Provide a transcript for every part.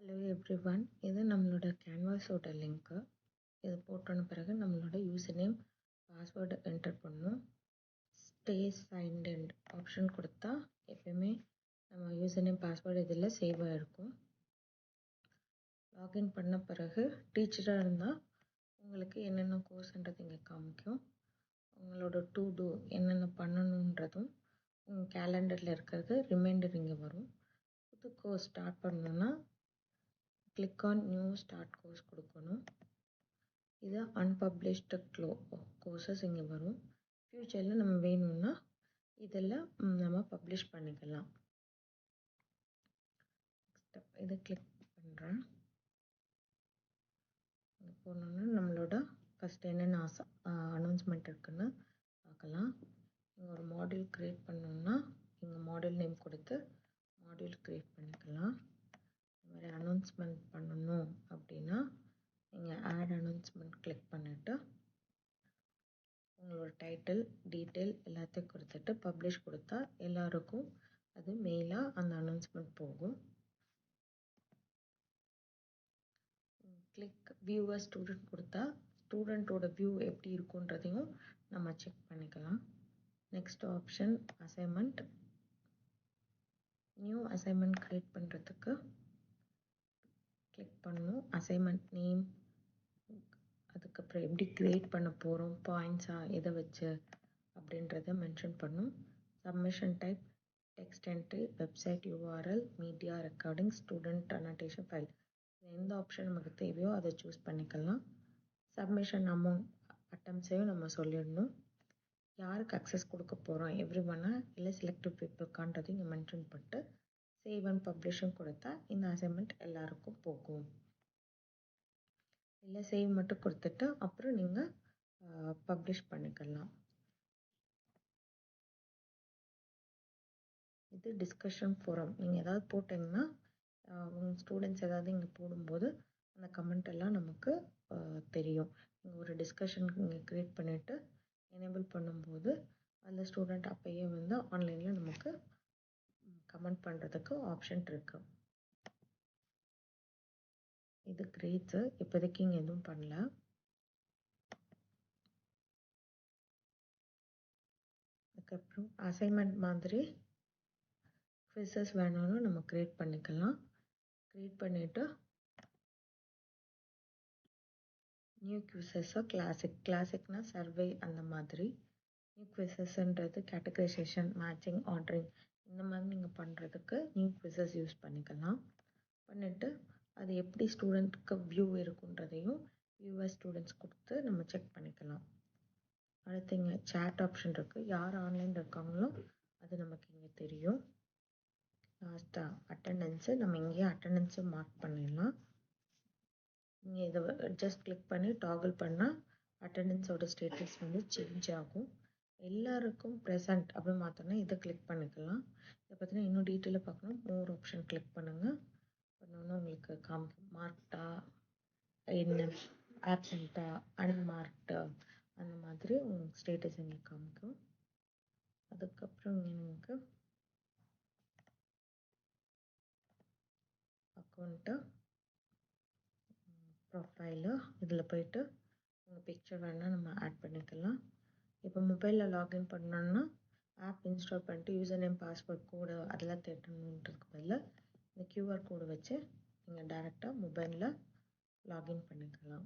Hello every one இது நம்மளோட கேன்வாஸோட link இது போட்டோன பிறகு நம்மளோட யூசர் நேம் பாஸ்வேர்டு என்டர் பண்ணும் ஸ்டே சைன்ட் ஆப்ஷன் கொடுத்தா எப்பயுமே நம்ம யூசர் நேம் பாஸ்வேர்டு இதில் சேவ் ஆகிருக்கும் லாகின் பண்ண பிறகு டீச்சராக இருந்தால் உங்களுக்கு என்னென்ன கோர்ஸ்ன்றது இங்கே காமிக்கும். உங்களோட டூ டூ என்னென்ன பண்ணணுன்றதும் உங்கள் கேலண்டரில் இருக்கிறது ரிமைண்டர் இங்கே வரும். புது கோர்ஸ் ஸ்டார்ட் பண்ணணுன்னா click on new start course கொடுக்கணும். இது அன்பப்ளிஷ்டு க்ளோ கோர்சஸ் இங்கே வரும். ஃப்யூச்சரில் நம்ம வேணும்னா இதில் நம்ம பப்ளிஷ் பண்ணிக்கலாம். இதை கிளிக் பண்ணுறேன் போனோன்னா நம்மளோட ஃபஸ்ட் என்னென்ன ஆசை அனௌன்ஸ்மெண்ட் இருக்குன்னு பார்க்கலாம். இங்கே ஒரு மாடியூல் க்ரியேட் பண்ணோம்னா இங்கே மாடியூல் நேம் கொடுத்து மாடியூல் க்ரியேட் பண்ணிக்கலாம். அனௌன்ஸ்மெண்ட் பண்ணணும் அப்படின்னா நீங்கள் ஆட் அனௌன்ஸ்மெண்ட் கிளிக் பண்ணிவிட்டு உங்களோட டைட்டில் டீட்டெயில் எல்லாத்தையும் கொடுத்துட்டு பப்ளிஷ் கொடுத்தா எல்லாருக்கும் அது மெயிலாக அந்த அனௌன்ஸ்மெண்ட் போகும். கிளிக் வியூவர் ஸ்டூடெண்ட் கொடுத்தா ஸ்டூடெண்ட்டோட வியூ எப்படி இருக்குன்றதையும் நம்ம செக் பண்ணிக்கலாம். Next option assignment new assignment create பண்ணுறதுக்கு கிளிக் பண்ணணும். அசைன்மெண்ட் நேம் அதுக்கப்புறம் எப்படி கிரியேட் பண்ண போகிறோம் பாயிண்ட்ஸாக எதை வச்சு அப்படின்றத மென்ஷன் பண்ணும் submission type text entry website URL media recording student annotation file எந்த ஆப்ஷன் நமக்கு தேவையோ அதை சூஸ் பண்ணிக்கலாம். சப்மிஷன் அமௌண்ட் அட்டம்ஸையும் நம்ம சொல்லிடணும். யாருக்கு அக்சஸ் கொடுக்க போகிறோம் எவ்ரி ஒன்னா இல்லை செலக்டிவ் பீப்புளுக்கான்றதையும் இங்கே மென்ஷன் பண்ணிட்டு சேவ் அண்ட் பப்ளிஷும் கொடுத்தா இந்த அசைன்மெண்ட் எல்லாருக்கும் போகும். இல்லை சேவ் மட்டும் கொடுத்துட்டு அப்புறம் நீங்கள் பப்ளிஷ் பண்ணிக்கலாம். இது டிஸ்கஷன் ஃபோரம் நீங்கள் ஏதாவது போட்டிங்கன்னா உங்கள் ஸ்டூடெண்ட்ஸ் ஏதாவது இங்கே போடும்போது அந்த கமெண்ட் எல்லாம் நமக்கு தெரியும். நீங்கள் ஒரு டிஸ்கஷன் இங்கே க்ரியேட் பண்ணிவிட்டு எனேபிள் பண்ணும்போது அந்த ஸ்டூடெண்ட் அப்போயே வந்து ஆன்லைனில் நமக்கு கமெண்ட் பண்ணுறதுக்கு ஆப்ஷன் இருக்கு. இது கிரேட்ஸு இப்போதைக்கு இங்கே எதுவும் பண்ணல. அதுக்கப்புறம் அசைன்மெண்ட் மாதிரி குவிசஸ் வேணாலும் நம்ம க்ரியேட் பண்ணிக்கலாம். க்ரியேட் பண்ணிவிட்டு நியூ குவிசஸாக கிளாசிக் கிளாசிக்னால் சர்வே அந்த மாதிரி. நியூ குவிசஸ்ன்றது கேட்டகரைசேஷன் மேட்சிங் ஆர்டரிங் இந்த மாதிரி நீங்கள் பண்ணுறதுக்கு நியூ குவிசஸ் யூஸ் பண்ணிக்கலாம். பண்ணிவிட்டு அது எப்படி ஸ்டூடெண்ட்க்கு வியூ இருக்குன்றதையும் வியூவர் ஸ்டூடெண்ட்ஸ் கொடுத்து நம்ம செக் பண்ணிக்கலாம். அடுத்து இங்கே சேட் ஆப்ஷன் இருக்குது யார் ஆன்லைன் இருக்காங்களோ அது நமக்கு இங்கே தெரியும். லாஸ்ட்டாக அட்டண்டன்ஸு நம்ம இங்கேயே அட்டண்டன்ஸை மார்க் பண்ணிடலாம். நீங்கள் இதை ஜஸ்ட் கிளிக் பண்ணி டாகிள் பண்ணால் அட்டண்டன்ஸோட ஸ்டேட்டஸ் வந்து சேஞ்ச் ஆகும். எல்லாருக்கும் ப்ரெசன்ட் அப்படின்னு மாற்றோன்னா இதை கிளிக் பண்ணிக்கலாம். இதை பார்த்தீங்கன்னா இன்னும் டீட்டெயிலாக பார்க்கணும். மோர் ஆப்ஷன் கிளிக் பண்ணுங்கள் பண்ணோன்னா உங்களுக்கு காமிக்கும் மார்க்டா என்ன ஆப்சண்ட்டா அன்மார்க்டு அந்த மாதிரி உங்களுக்கு ஸ்டேட்டஸ் எங்களுக்கு காமிக்கும். அதுக்கப்புறம் எனக்கு நமக்கு அக்கௌண்ட்டு ப்ரொஃபைலு இதில் போயிட்டு உங்கள் பிக்சர் வேணால் நம்ம ஆட் பண்ணிக்கலாம். இப்போ மொபைலில் லாகின் பண்ணோன்னா ஆப் இன்ஸ்டால் பண்ணிட்டு யூசர் நேம் பாஸ்வேர்ட் கோடு அதெல்லாம் தேட்டணுன்றதுக்கு பதில் இந்த க்யூஆர் கோடு வச்சு நீங்கள் டேரெக்டாக மொபைலில் லாகின் பண்ணிக்கலாம்.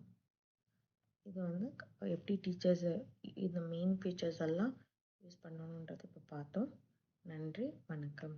இது வந்து எப்படி டீச்சர்ஸு இந்த மெயின் ஃபீச்சர்ஸ் எல்லாம் யூஸ் பண்ணணுன்றது இப்போ பார்த்தோம். நன்றி வணக்கம்.